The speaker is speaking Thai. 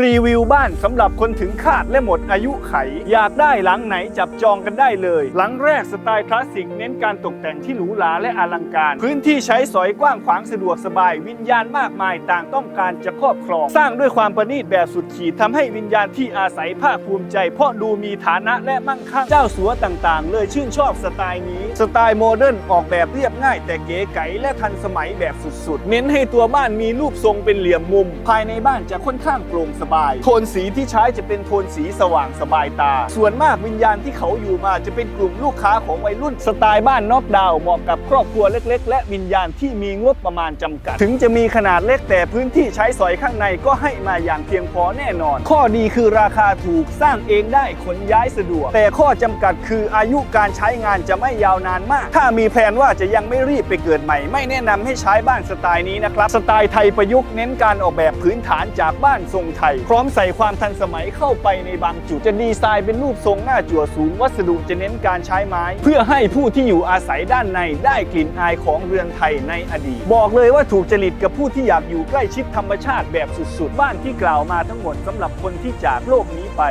รีวิวบ้านสำหรับคนถึงคาดและหมดอายุไข อยากได้หลังไหนจับจองกันได้เลย หลังแรกสไตล์คลาสสิกเน้นการตกแต่งที่หรูหราและอลังการ พื้นที่ใช้สอยกว้างขวางสะดวกสบาย วิญญาณมากมายต่างต้องการจะครอบครอง สร้างด้วยความประณีตแบบสุดขีดทำให้วิญญาณที่อาศัยภาคภูมิใจ เพราะดูมีฐานะและมั่งคั่งเจ้าสัวต่างๆ เลยชื่นชอบสไตล์นี้ สไตล์โมเดิร์นออกแบบเรียบง่าย แต่เก๋ไก๋และทันสมัยแบบสุดๆ เน้นให้ตัวบ้านมีรูปทรงเป็นเหลี่ยมมุม ภายในบ้านจะค่อนข้างโปร่งสบาย โทนสีที่ใช้จะเป็นโทนสีสว่างสบายตา ส่วนมากวิญญาณที่เขาอยู่มาจะเป็นกลุ่มลูกค้าของวัยรุ่นสไตล์บ้านนอกดาวเหมาะกับครอบครัวเล็ก ๆ และวิญญาณที่มีงบประมาณจำกัด ถึงจะมีขนาดเล็กแต่พื้นที่ใช้สอยข้างในก็ให้มาอย่างเพียงพอแน่นอน ข้อดีคือราคาถูกสร้างเองได้ขนย้ายสะดวก แต่ข้อจำกัดคืออายุการใช้งานจะไม่ยาวนานมาก ถ้ามีแผนว่าจะยังไม่รีบไปเกิดใหม่ ไม่แนะนำให้ใช้บ้านสไตล์นี้นะครับ สไตล์ไทยประยุกต์เน้นการออกแบบพื้นฐานจากบ้านทรงไทยพร้อมใส่ความทันสมัยเข้าไปในบางจุดจะดีไซน์เป็นรูปทรงหน้าจั่วสูง วัสดุจะเน้นการใช้ไม้ เพื่อให้ผู้ที่อยู่อาศัยด้านในได้กลิ่นอายของเรือนไทยในอดีต บอกเลยว่าถูกจริตกับผู้ที่อยากอยู่ใกล้ชิดธรรมชาติแบบสุดๆ บ้านที่กล่าวมาทั้งหมดสำหรับคนที่จากโลกนี้ไป